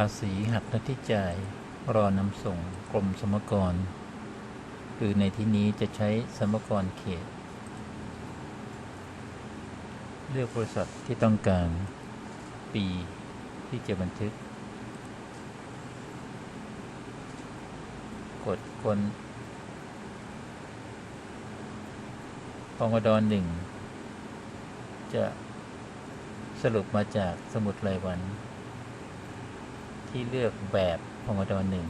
าษีหักหน้าที่จ่าย รอนำส่งกรมสรรพากร หรือในที่นี้จะใช้สรรพากรเขต เลือกบริษัทที่ต้องการ ปีที่จะบันทึก กดคนพงดหนึ่ง จะสรุปมาจากสมุดรายวัน ที่เลือกแบบพงดหนึ่ง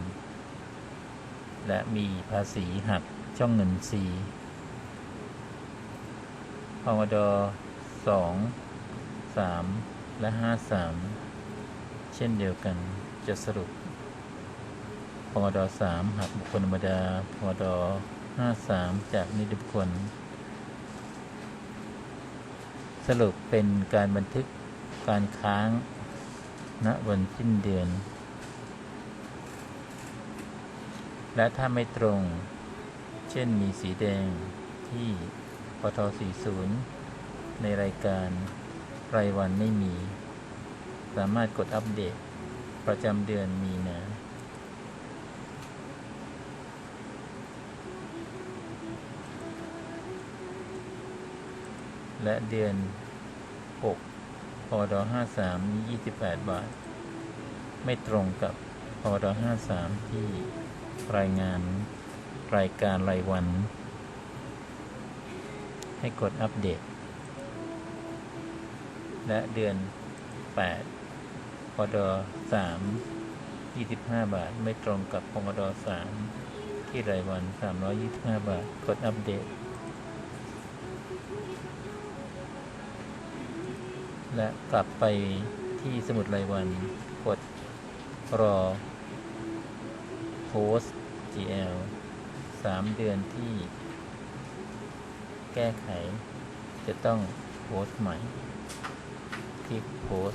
และมีภาษีหักช่องเงิน C พงดสองสามและห้าสามเช่นเดียวกันจะสรุปพงดสามหักบุคคลธรรมดาพงดห้าสามจากนิติบุคคล สรุปเป็นการบันทึกการค้างณวันสิ้นเดือน และถ้าไม่ตรง เช่นมีสีแดงที่ปท40 ในรายการรายวันไม่มี สามารถกดอัปเดต ประจำเดือนมีนาและเดือน 6พอด53 มี 28 บาท ไม่ตรงกับพอด53 ที่ รายงาน รายการรายวัน ให้กดอัปเดต และเดือน 8 พอดอ3 25 บาท ไม่ตรงกับพอดอ3ที่รายวัน 325 บาท กดอัปเดต และกลับไปที่สมุดรายวัน กดรอ post gl 3เดือนที่แก้ไข จะต้องโพสต์ใหม่ คลิกโพส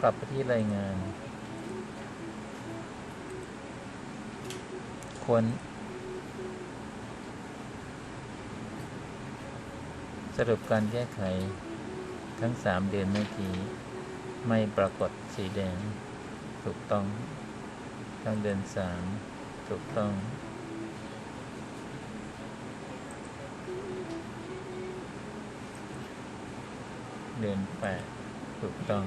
กลับไปที่รายงานควรสรุปการแก้ไขทั้ง 3 เดือนเมื่อกี้ ไม่ปรากฏสีแดง ถูกต้องทางเดินสามถูกต้อง เดินแปดถูกต้อง